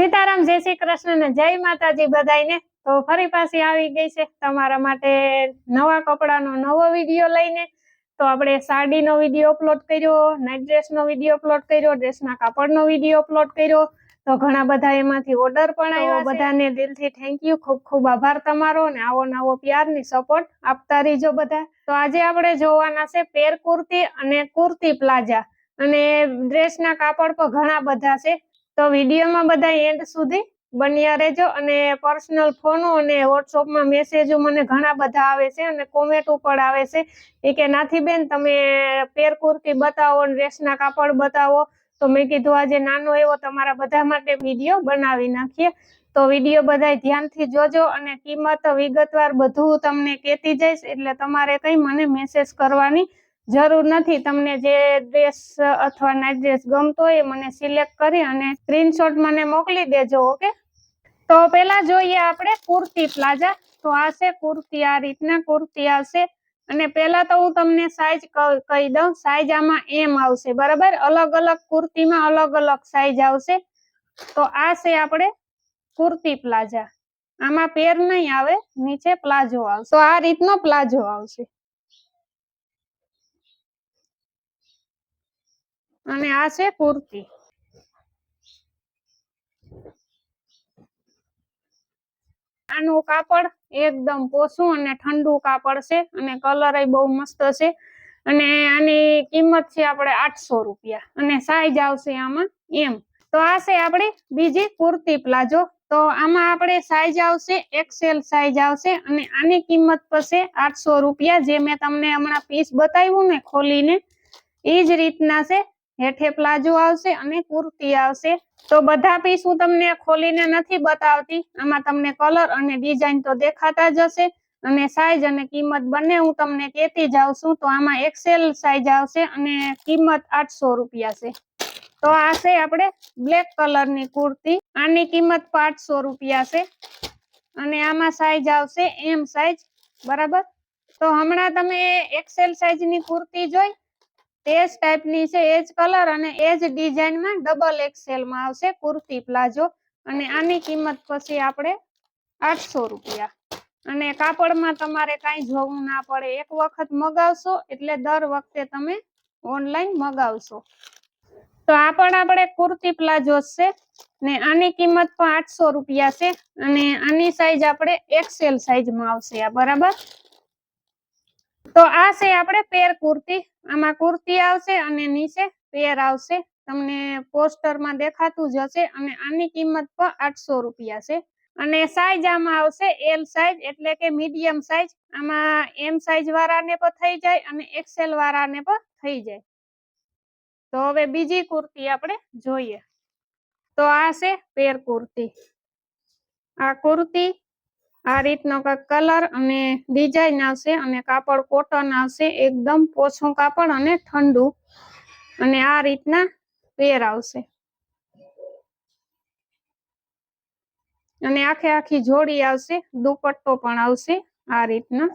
સીતારામ જય શ્રી કૃષ્ણ ને જય માતાજી બધાને તો ફરી પાછી આવી ગઈ છે તમારા માટે નવા કપડાનો નવો વીડિયો લઈને. તો આપણે સાડીનો વીડિયો અપલોડ કર્યો નાઇટ ડ્રેસનો વીડિયો અપલોડ કર્યો ડ્રેસના કાપડનો વીડિયો અપલોડ કર્યો. તો ઘણા બધા એમાંથી ઓર્ડર પણ આવ્યો બધાને દિલથી થેન્ક યુ ખૂબ ખૂબ આભાર તમારો અને આવો નવો પ્યારની સપોર્ટ આપતા રહીજો બધા. તો આજે આપણે જોવાના છે પેર કુર્તી અને કુર્તી પ્લાઝા. અને ડ્રેસના કાપડ પણ ઘણા બધા છે. તો વિડીયોમાં બધા એન્ડ સુધી બન્યા રહેજો અને પર્સનલ ફોનો અને વોટ્સઅપમાં મેસેજો મને ઘણા બધા આવે છે અને કોમેન્ટ ઉપર આવે છે. એ કે, નાથી બેન, તમે પેર કુર્તી બતાવો ડ્રેસના કાપડ બતાવો. તો મેં કીધું, આજે નાનો એવો, તમારા બધા માટે વીડિયો બનાવી નાખીએ. તો વીડિયો બધા ધ્યાનથી જોજો અને કિંમત વિગતવાર બધું તમને કહેતી જઈશ એટલે તમારે કંઈ મને મેસેજ કરવાની જરૂર નથી. તમને જે ડ્રેસ અથવા નાઇટ ડ્રેસ ગમતો હોય એ મને સિલેક્ટ કરી અને સ્ક્રીનશોટ મને મોકલી દેજો, ઓકે? તો પેલા જોઈએ આપણે કુર્તી પ્લાઝા. તો આ છે કુર્તી, આ રીતના કુર્તી આવશે. અને પેલા તો હું તમને સાઈઝ કહી દઉં. સાઈઝ આમાં એમ આવશે, બરાબર? અલગ અલગ કુર્તીમાં અલગ અલગ સાઈઝ આવશે. તો આ છે આપણે કુર્તી પ્લાઝા. આમાં પેર નહીં આવે, નીચે પ્લાઝો આવશે. તો આ રીતનો પ્લાઝો આવશે. અને આ છે કુર્તી. આનું કાપડ એકદમ પોસું અને ઠંડુ કાપડ છે અને કલર બહુ મસ્ત છે. અને આની કિંમત છે આપણે આઠસો રૂપિયા અને સાઈઝ આવશે આમાં એમ તો આ છે આપણી બીજી કુર્તી પ્લાઝો. તો આમાં આપણે સાઈઝ આવશે એક્સેલ સાઈઝ આવશે અને આની કિંમત પછી આઠસો રૂપિયા. જે મેં તમને હમણાં પીસ બતાવ્યું ને ખોલીને, એ જ રીતના છે હેઠે પ્લાઝો આવશે અને કુર્તી આવશે. તો બધા પીસ હું તમને ખોલીને નથી બતાવતી. આમાં તમને કલર અને ડિઝાઇન તો દેખાતા જ હશે. અને સાઈઝ અને કિંમત બંને હું તમને કહેતી જાઉં છું. તો આમાં એક્સેલ સાઈઝ આવશે અને કિંમત આઠસો રૂપિયા છે. તો આ છે આપણે બ્લેક કલરની કુર્તી. આની કિંમત પાંચસો રૂપિયા છે. અને આમાં સાઈઝ આવશે એમ સાઈઝ બરાબર? તો હમણાં તમે એક્સેલ સાઈઝની કુર્તી જોઈ. તે જ ટાઈપની છે, એ જ કલર અને એ જ ડિઝાઇનમાં ડબલ એક્સેલમાં આવશે કુર્તી પ્લાઝો. અને આની કિંમત પછી આપણે આઠસો રૂપિયા. અને કાપડમાં તમારે કાંઈ જોવું ના પડે. એક વખત મગાવશો એટલે દર વખતે તમે ઓનલાઈન મગાવશો. તો આ પણ આપણે કુર્તી પ્લાઝો છે. ને આની કિંમત પણ આઠસો રૂપિયા છે. અને આની સાઈઝ આપણે એક્સેલ સાઈઝમાં આવશે આ બરાબર? તો આ છે આપણે પેર કુર્તી. આમાં કુર્તી આવશે અને નીચે પેર આવશે. તમને પોસ્ટરમાં દેખાતું જ હશે અને આની કિંમત પણ આઠસો રૂપિયા છે. અને સાઈઝ આમાં આવશે એલ સાઈઝ એટલે કે મીડિયમ સાઈઝ આમાં એમ સાઈઝ વાળાને પણ થઈ જાય અને એક્સેલ વાળાને પણ થઈ જાય. તો હવે બીજી કુર્તી આપણે જોઈએ. તો આ છે પેર કુર્તી. આ કુર્તી આ રીતનો કંઈક કલર અને ડિઝાઇન આવશે અને કાપડ કોટન આવશે, એકદમ પોછું કાપડ અને ઠંડુ. અને આ રીતના વેર આવશે. અને આખે આખી જોડી આવશે, દુપટ્ટો પણ આવશે આ રીતના.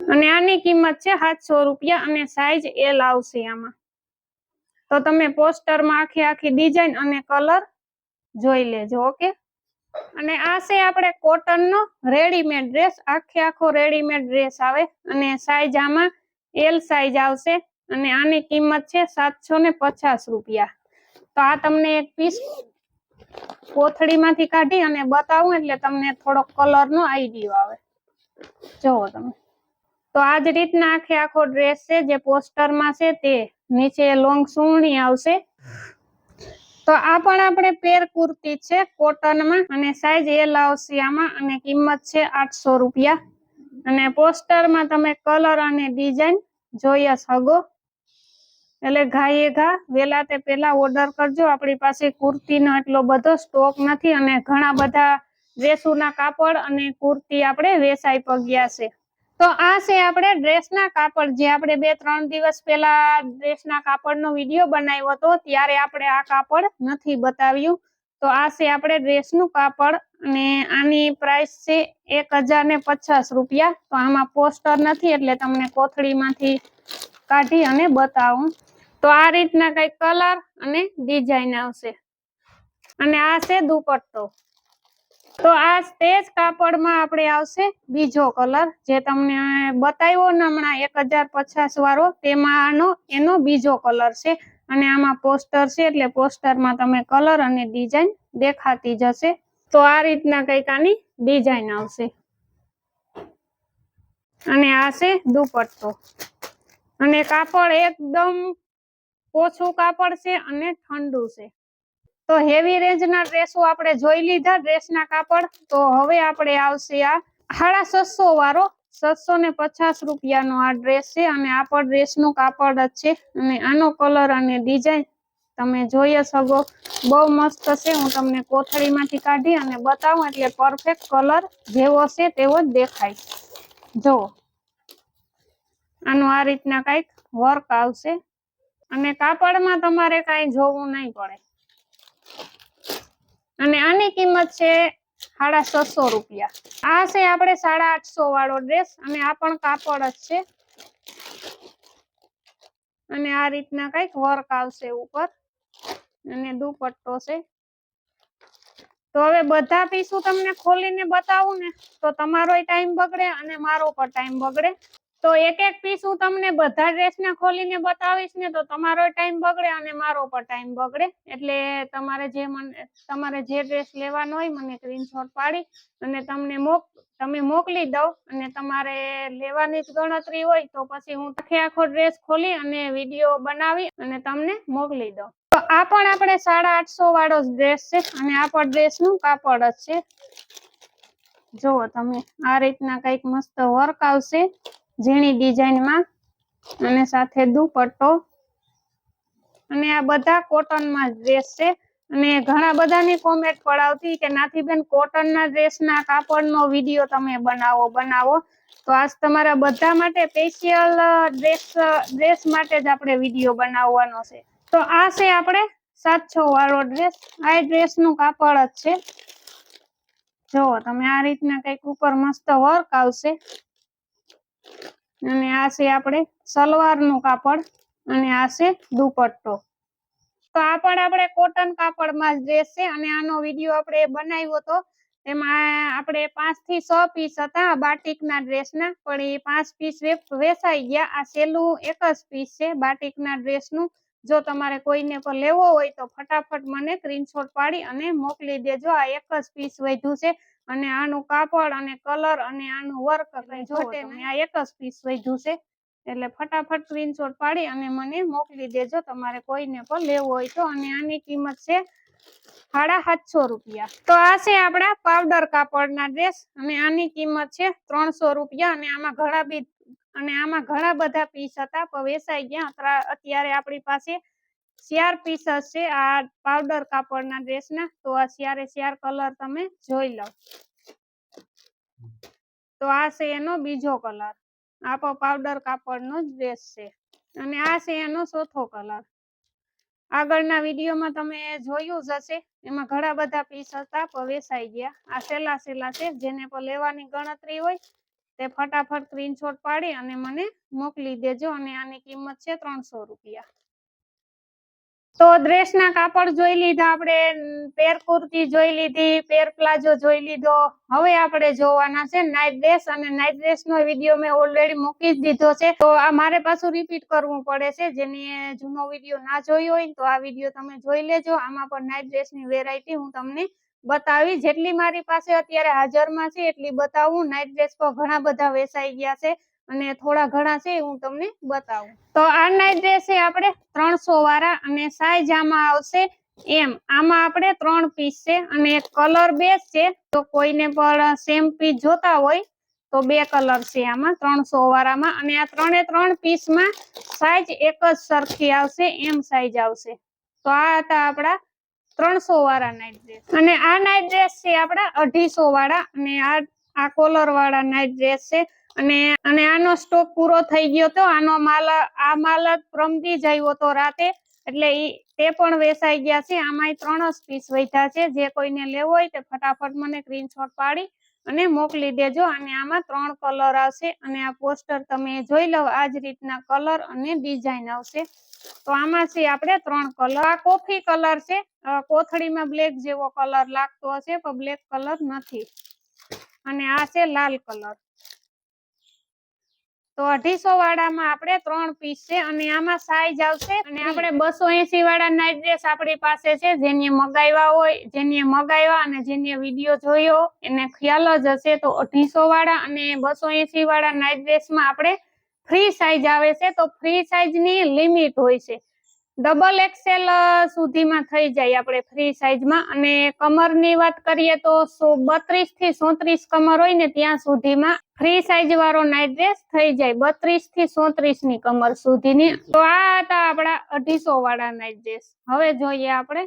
અને આની કિંમત છે સાતસો રૂપિયા અને સાઈઝ એલ આવશે આમાં. તો તમે પોસ્ટરમાં આખી આખી ડિઝાઇન અને કલર જોઈ લેજો, ઓકે? અને આ છે આપણે કોટનનો રેડીમેડ ડ્રેસ. આખે આખો રેડીમેડ ડ્રેસ આવે અને સાઈઝ આમાં એલ સાઈઝ આવશે અને આની કિંમત છે સાતસો ને પચાસ રૂપિયા. તો આ તમને એક પીસ કોથળીમાંથી કાઢી અને બતાવું એટલે તમને થોડોક કલરનો આઈડિયો આવે. જુઓ તમે. તો આ જ રીતના આખે આખો ડ્રેસ છે, જે પોસ્ટરમાં છે તે નીચે લોંગ સુવણી આવશે. તો આ પણ આપણે પેર કુર્તી છે, કોટનમાં અને સાઈઝ એલ આવશિયામાં અને કિંમત છે આઠસો રૂપિયા. અને પોસ્ટરમાં તમે કલર અને ડિઝાઇન જોઈ શકો. એટલે ઘાએ ઘા, વેલા તે પેલા ઓર્ડર કરજો. આપણી પાસે કુર્તીનો એટલો બધો સ્ટોક નથી અને ઘણા બધા ડ્રેસોના કાપડ અને કુર્તી આપણે વેચાઈ પગ્યા છે. તો આ છે આપણે ડ્રેસના કાપડ. જે આપણે બે ત્રણ દિવસ પહેલા ડ્રેસના કાપડનો વીડિયો બનાવ્યો હતો, ત્યારે આપણે આ કાપડ નથી બતાવ્યું. તો આ છે આપણે ડ્રેસનું કાપડ અને આની પ્રાઇસ છે એક રૂપિયા. તો આમાં પોસ્ટર નથી, એટલે તમને કોથળીમાંથી કાઢી અને બતાવું. તો આ રીતના કંઈક કલર અને ડિઝાઇન આવશે. અને આ છે દુપટ્ટો. તો આ સ્ટેજ કાપડમાં આપણે આવશે બીજો કલર, જે તમને બતાવ્યો ને હમણાં એક હજાર પચાસ વાળો, તેમાં આનો, એનો બીજો કલર છે. અને આમાં પોસ્ટર છે, એટલે પોસ્ટરમાં તમે કલર અને ડિઝાઇન દેખાતી જશે. તો આ રીતના કંઈક આની ડિઝાઇન આવશે. અને આ છે દુપટ્ટો. અને કાપડ એકદમ ઓછું કાપડ છે અને ઠંડુ છે. તો હેવી રેન્જના ડ્રેસો આપણે જોઈ લીધા. ડ્રેસના કાપડ તો હવે આપણે આવશે આ સાડા છસો વાળો. છસો ને પચાસ રૂપિયાનો આ ડ્રેસ છે અને આ પણ ડ્રેસનું કાપડ જ છે. અને આનો કલર અને ડિઝાઇન તમે જોઈ જ શકો. બહુ મસ્ત છે. હું તમને કોથળીમાંથી કાઢી અને બતાવું એટલે પરફેક્ટ કલર જેવો છે તેવો જ દેખાય. જુઓ આનું આ રીતના કંઈક વર્ક આવશે. અને કાપડમાં તમારે કાંઈ જોવું નહીં પડે. અને આની કિંમત છે સાડા છસો રૂપિયા. આ છે આપણે સાડા આઠસો વાળો ડ્રેસ અને આ પણ કાપડ જ છે. અને આ રીતના કંઈક વર્ક આવશે ઉપર. અને દુપટ્ટો છે. તો હવે બધા પીસું તમને ખોલીને બતાવું ને, તો તમારોય ટાઈમ બગડે અને મારો પણ ટાઈમ બગડે. તો એક એક પીસ હું તમને બધા ડ્રેસને ખોલીને બતાવીશ ને તો તમારો ટાઈમ બગડે અને મારો પણ ટાઈમ બગડે. એટલે તમારે જે તમારે જે ડ્રેસ લેવાનો હોય મને સ્ક્રીનશોટ પાડી અને તમને મોક, તમે મોકલી દઉં અને તમારે લેવાની જ ગણતરી હોય તો પછી હું આખે આખો ડ્રેસ ખોલી અને વીડિયો બનાવી અને તમને મોકલી દઉં. તો આ પણ આપણે સાડા આઠસો વાળો ડ્રેસ છે અને આ પણ ડ્રેસનું કાપડ જ છે. જુઓ તમે, આ રીતના કંઈક મસ્ત વર્ક આવશે. ઝીણી ડિઝાઇનમાં અને સાથે દુપટ્ટો. અને આ બધા કોટનમાં ડ્રેસ છે. અને ઘણા બધાની કોમેન્ટ પડાવતી કે નાથીબેન કોટનના ડ્રેસના કાપડનો વીડિયો તમે બનાવો બનાવો. તો આજ તમારા બધા માટે સ્પેશિયલ ડ્રેસ ડ્રેસ માટે જ આપણે વીડિયો બનાવવાનો છે. તો આ છે આપણે સાતસો વાળો ડ્રેસ આ ડ્રેસનું કાપડ જ છે. જુઓ, તમે આ રીતના કંઈક ઉપર મસ્ત વર્ક આવશે. અને આ છે આપણે સલવારનું કાપડ અને આ છે દુપટ્ટો. તો આ પણ આપણે કોટન કાપડમાં ડ્રેસ છે અને આનો વીડિયો આપણે બનાવ્યો હતો એમાં આપણે પાંચથી છ પીસ હતા બાટિકના ડ્રેસના પણ એ પાંચ પીસ વેચાઈ ગયા. આ છેલ્લું એક જ પીસ છે બાટિકના ડ્રેસનું જો તમારે કોઈને પણ લેવો હોય તો ફટાફટ મને સ્ક્રીનશોટ પાડી અને મોકલી દેજો. આ એક જ પીસ વધ્યું છે. અને આનું કાપડ અને કલર અને આનું વર્ક કઈ જોતે નહીં આ એક જ પીસ વધ્યું છે. એટલે ફટાફટ સ્ક્રીનશોટ પાડી અને મને મોકલી દેજો તમારે કોઈને પણ લેવો હોય તો. અને આની કિંમત છે સાડા સાતસો રૂપિયા. તો આ છે આપણા પાવડર કાપડના ડ્રેસ અને આની કિંમત છે ત્રણસો રૂપિયા. અને આમાં ઘણા બી અને આમાં ઘણા બધા પીસ હતા. પણ વેચાઈ ગયા. અત્યારે આપણી પાસે ચાર પીસ છે, આ પાવડર કાપડના ડ્રેસના તો આ શિયારે શિયાર કલર તમે જોઈ લો. તો આ છે એનો બીજો કલર આ પાવડર કાપડનો ડ્રેસ છે. અને આ છે એનો ચોથો કલર આગળના વિડીયોમાં તમે જોયું જ હશે. એમાં ઘણા બધા પીસ હતા વેસાઈ ગયા. આ સેલા સેલા છે, જેને પણ લેવાની ગણતરી હોય, તે ફટાફટ સ્ક્રીનશોટ પાડી અને મને મોકલી દેજો. અને આની કિંમત છે ત્રણસો રૂપિયા. તો ડ્રેસના કાપડ જોઈ લીધા, આપણે પેર કુર્તી જોઈ લીધી, પેર પ્લાઝો જોઈ લીધો. હવે આપણે જોવાના છે નાઇટ ડ્રેસ અને નાઇટ ડ્રેસ નો વીડિયો મેં ઓલરેડી મૂકી જ દીધો છે. તો આ મારે પાછું રિપીટ કરવું પડે છે. જેની જૂનો વીડિયો ના જોયો હોય તો આ વીડિયો તમે જોઈ લેજો. આમાં પણ નાઇટ ડ્રેસની વેરાયટી હું તમને બતાવી જેટલી મારી પાસે અત્યારે હાજરમાં છે એટલી બતાવું. નાઇટ ડ્રેસ પર ઘણા બધા વેચાઈ ગયા છે. અને થોડા ઘણા છે હું તમને બતાવું. તો આ નાઈટ ડ્રેસ છે આપણે ત્રણસો વાળા અને સાઈઝ આમાં આવશે એમ. આમાં આપણે ત્રણ પીસ છે અને કલર બે છે. તો કોઈને પણ સેમ પીસ જોતા હોય તો બે કલર છે આમાં ત્રણસો વાળામાં. અને આ ત્રણે ત્રણ પીસમાં સાઈઝ એક જ સરખી આવશે, એમ સાઈઝ આવશે. તો આ હતા આપણા ત્રણસો વાળા નાઇટ ડ્રેસ અને આ નાઇટ ડ્રેસ છે આપણા અઢીસો વાળા. અને આ આ કોલર વાળા નાઇટ ડ્રેસ છે. અને અને આનો સ્ટોક પૂરો થઈ ગયો હતો આનો માલ, આ માલ પ્રમદી જ આવ્યો હતો રાતે. એટલે તે પણ વેચાઈ ગયા છે. આમાં ત્રણ જ પીસ વધ્યા છે. જે કોઈને લેવો હોય તે ફટાફટ મને સ્ક્રીનશોટ પાડી અને મોકલી દેજો. અને આમાં ત્રણ કલર આવશે. અને આ પોસ્ટર તમે જોઈ લો આ જ રીતના કલર અને ડિઝાઇન આવશે. તો આમાં છે આપણે ત્રણ કલર આ કોફી કલર છે. કોથળીમાં બ્લેક જેવો કલર લાગતો હશે, પણ બ્લેક કલર નથી. અને આ છે લાલ કલર. તો અઢીસો વાળામાં આપણે ત્રણ પીસ છે અને આમાં સાઈઝ આવશે અને આપણે બસો એસી વાળા નાઇટ ડ્રેસ આપણી પાસે છે. જેને મગાવ્યા હોય જેને મગાવ્યા અને જેને વીડિયો જોયો એને ખ્યાલ જ હશે. તો અઢીસો વાળા અને બસો એસી વાળા નાઇટ ડ્રેસમાં આપણે ફ્રી સાઈઝ આવે છે. તો ફ્રી સાઈઝની લિમિટ હોય છે. ડબલ એક્સેલ સુધીમાં થઈ જાય આપણે ફ્રી સાઈઝમાં અને કમરની વાત કરીએ તો બત્રીસથી સોત્રીસ કમર હોય ને ત્યાં સુધીમાં ફ્રી સાઈઝ વાળો નાઇટ ડ્રેસ થઈ જાય. બત્રીસથી સોત્રીસની કમર સુધીની. તો આ હતા આપણા અઢીસો વાળા નાઇટ ડ્રેસ હવે જોઈએ આપણે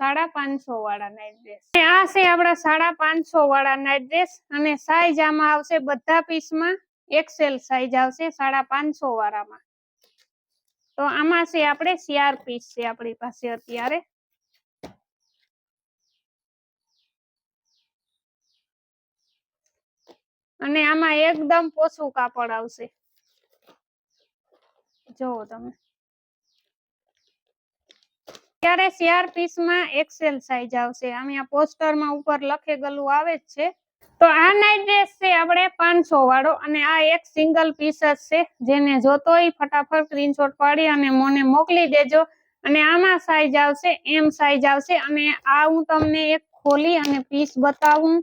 સાડા પાંચસો વાળા નાઇટ ડ્રેસ આ છે આપણા સાડા પાંચસો વાળા નાઇટ ડ્રેસ અને સાઈઝ આમાં આવશે બધા પીસમાં એક્સેલ સાઈઝ આવશે સાડા પાંચસો વાળામાં. તો આમાં છે આપણે ચાર પીસ છે આપણી પાસે અત્યારે. અને આમાં એકદમ પોસું કાપડ આવશે. જોવો તમે. ત્યારે ચાર પીસમાં એક્સેલ સાઈઝ આવશે. આમ પોસ્ટરમાં ઉપર લખેલું આવે જ છે. તો આ નાઇટ ડ્રેસ છે આપણે પાંચસો વાળો અને આ એક સિંગલ પીસ જ છે, જેને જોતો હોય ફટાફટ સ્ક્રીનશોટ પાડી અને મને મોકલી દેજો. અને આમાં સાઈઝ આવશે એમ સાઈઝ આવશે. અને આ હું તમને એક ખોલી અને પીસ બતાવું.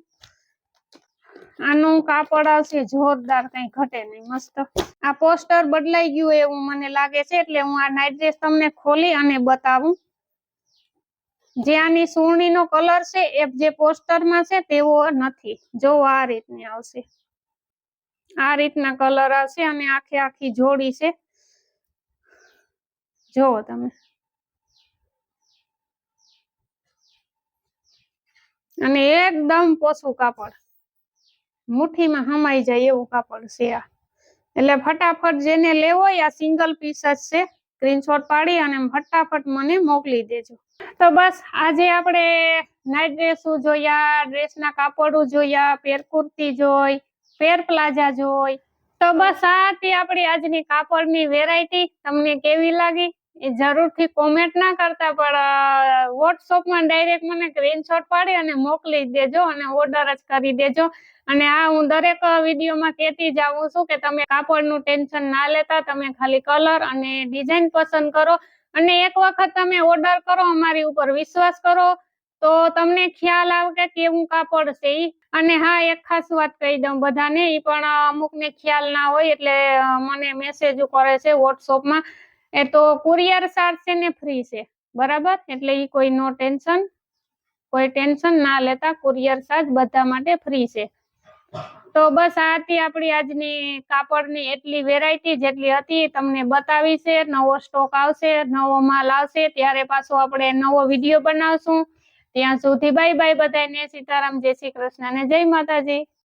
આનું કાપડ આવશે જોરદાર, કઈ ઘટે નહીં, મસ્ત. આ પોસ્ટર બદલાઈ ગયું એવું મને લાગે છે, એટલે હું આ નાઇટ ડ્રેસ તમને ખોલી અને બતાવું. જે આની સુરણીનો કલર છે, એ જે પોસ્ટરમાં છે, તેવો નથી. જો આ રીતની આવશે. આ રીતના કલર આવશે અને આખે આખી જોડી છે. જોવો તમે. અને એકદમ પોસું કાપડ. મુઠ્ઠીમાં હમાઈ જાય એવું કાપડ છે આ. એટલે ફટાફટ જેને લેવો આ સિંગલ પીસ જ છે. સ્ક્રીનશોટ પાડી અને ફટાફટ મને મોકલી દેજો. તો બસ, આજે આપણે નાઇટ ડ્રેસો જોયા ડ્રેસના કાપડો જોયા પેર કુર્તી જોઈ પેર પ્લાઝા જોઈ. તો બસ, આ હતી આપણી આજની કાપડની વેરાયટી તમને કેવી લાગી? એ જરૂરથી કોમેન્ટ ના કરતા, પણ વોટ્સઅપમાં ડાયરેક્ટ મને સ્ક્રીનશોટ પાડી અને મોકલી દેજો અને ઓર્ડર જ કરી દેજો. અને આ હું દરેક વિડીયોમાં કહેતી જાઉં છું કે તમે કાપડનું ટેન્શન ના લેતા, તમે ખાલી કલર અને ડિઝાઇન પસંદ કરો. અને એક વખત તમે ઓર્ડર કરો, અમારી ઉપર વિશ્વાસ કરો. તો તમને ખ્યાલ આવે કે કેવું કાપડ છે ઈ. અને હા, એક ખાસ વાત કહી દઉં બધાને, ઈ પણ અમુકને ખ્યાલ ના હોય એટલે મને મેસેજ કરે છે વોટ્સઅપમાં એ તો કુરિયર ચાર્જ છે ને ફ્રી છે. બરાબર? એટલે એ કોઈ નો ટેન્શન, કોઈ ટેન્શન ના લેતા કુરિયર ચાર્જ બધા માટે ફ્રી છે. તો બસ આ હતી આપણી આજની કાપડની એટલી વેરાયટી જેટલી હતી તમને બતાવી છે. નવો સ્ટોક આવશે, નવો માલ આવશે, ત્યારે પાછો આપણે નવો વીડિયો બનાવશું. ત્યાં સુધી બાય બાય બધાને સીતારામ, જય શ્રી કૃષ્ણ અને જય માતાજી.